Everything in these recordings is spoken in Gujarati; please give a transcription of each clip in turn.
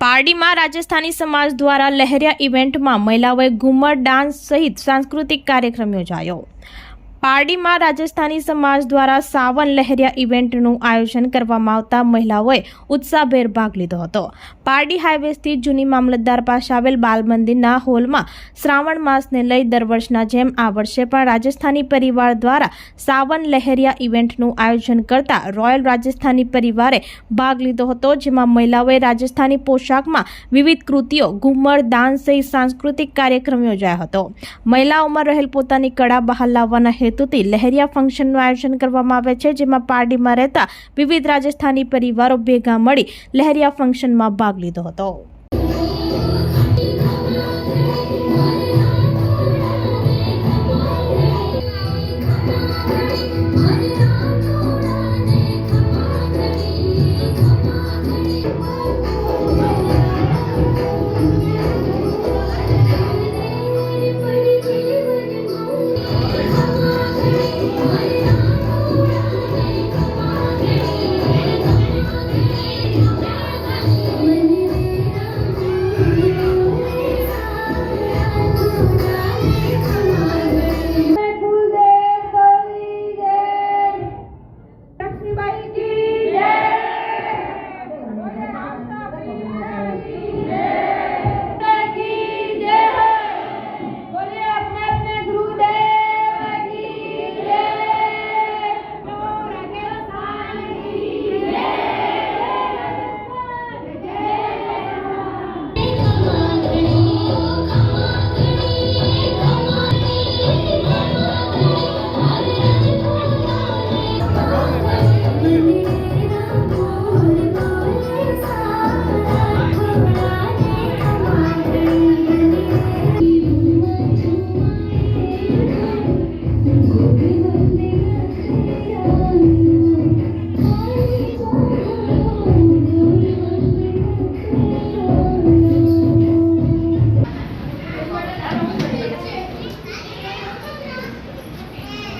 પારડીમાં રાજસ્થાની સમાજ દ્વારા લહેરિયા ઇવેન્ટમાં મહિલાઓએ ઘુમર ડાન્સ સહિત સાંસ્કૃતિક કાર્યક્રમ યોજાયો. પારડીમાં રાજસ્થાની સમાજ દ્વારા સાવન લહેરિયા ઇવેન્ટનું આયોજન કરવામાં આવતા મહિલાઓએ ઉત્સાહભેર ભાગ લીધો હતો. પારડી હાઈવે સ્થિત જૂની મામલતદાર પાસે આવેલ બાલ મંદિરના હોલમાં શ્રાવણ માસને લઈ દર વર્ષના જેમ આ વર્ષે પણ રાજસ્થાની પરિવાર દ્વારા સાવન લહેરિયા ઇવેન્ટનું આયોજન કરતા રોયલ રાજસ્થાની પરિવારે ભાગ લીધો હતો, જેમાં મહિલાઓએ રાજસ્થાની પોશાકમાં વિવિધ કૃતિઓ, ઘુમર, દાન સહિત સાંસ્કૃતિક કાર્યક્રમ યોજાયો હતો. મહિલાઓમાં રહેલ પોતાની કળા બહાર લાવવાના હેતુથી લહેરિયા ફંક્શનનું આયોજન કરવામાં આવે છે, જેમાં પારડીમાં રહેતા વિવિધ રાજસ્થાની પરિવારો ભેગા મળી લહેરિયા ફંક્શનમાં ભાગ લીધો હતો.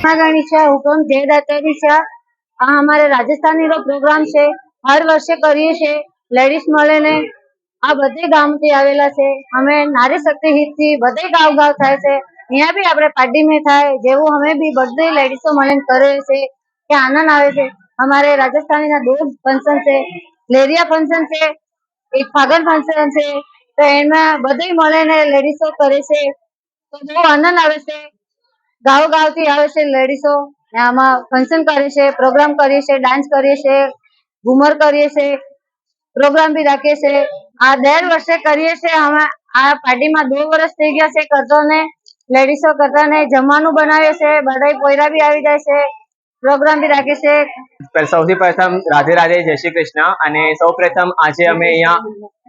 છે, હુકમ જયદાતાની છે. આ અમારે રાજસ્થાની નો પ્રોગ્રામ છે. હર વર્ષે કરીએ છીએ લેડીઝ મળે ને આ બધે ગામથી આવેલા છે. અમે નારી શક્તિ હિતથી બધે ગાવ ગાવ થાય છે. અહીંયા બી આપણે પાર્ટી મેં થાય, જેવું અમે બી બધે લેડીઝો મળીને કરે છે કે આનંદ આવે છે. અમારે રાજસ્થાની ના દો ફંક્શન છે, લેરિયા ફંક્શન છે, એક ફાગણ ફંક્શન છે. તો એમાં બધે મળીને લેડીઝો કરે છે. તો બહુ આનંદ આવે છે. ગાવ ગાવથી આવે છે લેડીઝો ને આમાં ફંક્શન કરીએ છે પ્રોગ્રામ કરીએ છીએ ડાન્સ કરીએ છીએ, ઘુમર કરીએ છીએ પ્રોગ્રામ બી રાખીએ છીએ. આ દર વર્ષે કરીએ છીએ અમે આ પાર્ટીમાં બે વર્ષ થઈ ગયા છે, કરતો ને લેડીઝો કરતા ને જમવાનું બનાવીએ છે બધા પોયરા બી આવી જાય છે. પ્રોગ્રામ બી રાખે છે. સૌથી પ્રથમ રાધે રાધે, જય શ્રી કૃષ્ણ. અને સૌ પ્રથમ આજે અમે અહીંયા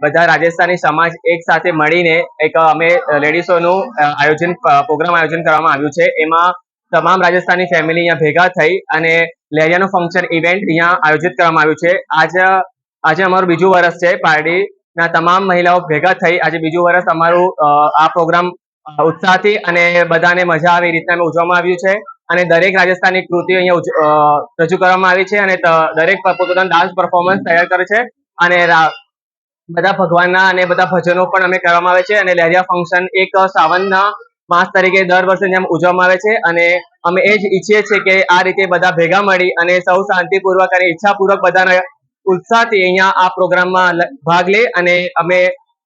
બધા રાજસ્થાની સમાજ એક સાથે મળીને એક, અમે લેડીઝોનું આયોજન પ્રોગ્રામ આયોજન કરવામાં આવ્યું છે. એમાં તમામ રાજસ્થાની ફેમિલી અહીંયા ભેગા થઈ અને લહેરિયાનું ફંક્શન ઇવેન્ટ અહીંયા આયોજિત કરવામાં આવ્યું છે. આજ, આજે અમારું બીજું વર્ષ છે પાર્ટીના તમામ મહિલાઓ ભેગા થઈ આજે બીજું વર્ષ અમારું આ પ્રોગ્રામ ઉત્સાહથી અને બધાને મજા આવે એ રીતના ઉજવવામાં આવ્યું છે. અને દરેક રાજસ્થાની કૃતિઓ અહીંયા રજૂ કરવામાં આવી છે અને દરેક પોતાના ડાન્સ પરફોર્મન્સ તૈયાર કરે છે. અને બધા ભગવાનના અને બધા ભજનો પણ અમે કરવામાં આવે છે અને લહેરિયા ફંક્શન એક સાવનના માસ તરીકે દર વર્ષે જેમ ઉજવવામાં આવે છે અને અમે એ જ ઈચ્છીએ છીએ કે આ રીતે બધા ભેગા મળી અને સૌ શાંતિપૂર્વક અને ઈચ્છાપૂર્વક બધાને ઉત્સાહથી અહીંયા આ પ્રોગ્રામમાં ભાગ લે અને અમે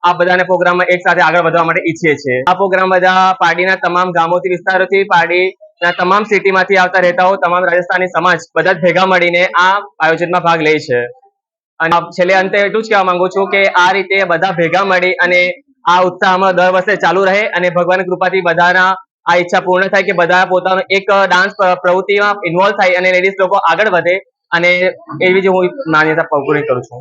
આ બધાને પ્રોગ્રામમાં એક સાથે આગળ વધવા માટે ઈચ્છીએ છીએ. આ પ્રોગ્રામ બધા પાર્ટીના તમામ ગામોથી વિસ્તારોથી તમામ સિટીમાંથી આવતા રહેતાઓ તમામ રાજસ્થાની સમાજ બધા ભેગા મળીને આ આયોજનમાં ભાગ લે છે. અને છેલ્લે અંતે એટલું જ કહેવા માંગુ છું કે આ રીતે બધા ભેગા મળી અને આ ઉત્સાહમાં દર વર્ષે ચાલુ રહે અને ભગવાનની કૃપાથી બધાના આ ઈચ્છા પૂર્ણ થાય કે બધા પોતાનો એક ડાન્સ પ્રવૃત્તિમાં ઇન્વોલ્વ થાય અને લેડીઝ લોકો આગળ વધે. અને એવી જ હું માન્યતા પૂરી કરું છું.